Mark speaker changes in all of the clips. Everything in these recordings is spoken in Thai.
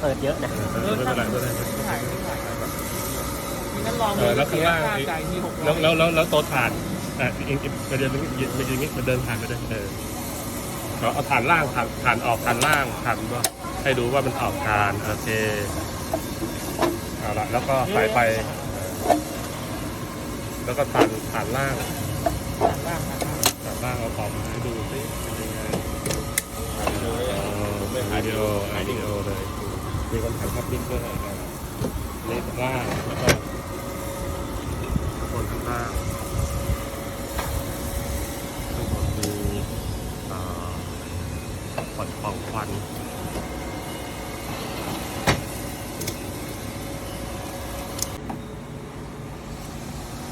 Speaker 1: กันเยอะนะ
Speaker 2: ไม่เป็นไรไม่เป็นไร
Speaker 3: ถ่ายไม่ถ่ายมีนั้นลอง
Speaker 2: เออแล้วข้างล่าง
Speaker 3: ไอ้
Speaker 2: แล้วยแล้วแล้วแล้วโต๊ะถ่านอะอีกอีกไปเดินไปเดินนี้ไปเดินผ่านไปเดินเออเอาเอาฐานล่างฐานฐานออกฐานล่างฐานว่าให้ดูว่ามันออกฐานโอเคเอาละแล้วก็สายไฟแล้วก็ฐานฐานล่าง
Speaker 3: ล่าง
Speaker 2: ฐานล่างเอาออกมาให้ดูสิเป็นยังไงไม่ถ่ายวิดีโอถ่ายวิดีโอเลย มีคนถ่ายภาพนิ่งด้วยนะครับนี่ล่างแล้วก็คนข้างล่างข้างบนมีอ่าปล่อยปล่องควัน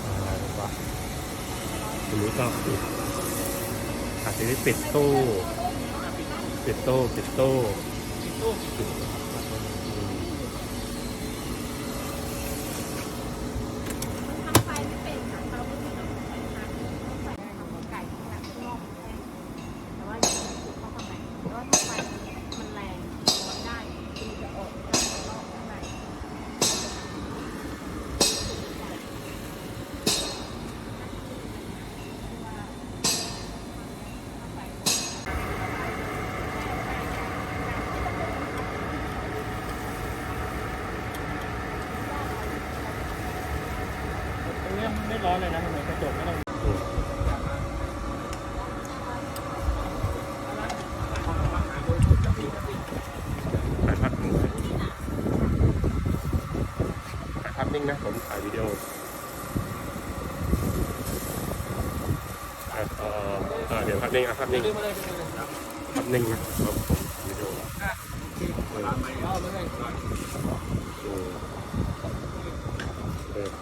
Speaker 2: อะไรวะทีนี้ก็ปิดอาทีนี้ปิดตู้ปิดตู้ปิดตู้
Speaker 3: ตู้
Speaker 2: อืม
Speaker 4: ทำไฟไม่เป็นค่ะเขาไม่มีระบบไฟฟ้าต้องไฟทำไก่แบบนอกแห้งแต่ว่ายังไม่ถูกเข้าข้างในแต่ว่าถ้าไฟมันแรงร้อนได้คือจะออกจากนอกข้างใน
Speaker 3: ตรงนี้ ไม่ร้อนเลยนะเหมือนกระจกไม่ต้อง
Speaker 2: ภาพนิ่งนะผมถ่ายวิดีโอเอ่อเอ่อเดี๋ยวภาพนิ่งอะภาพนิ่งภาพนิ่งนะครับผมวิดีโอ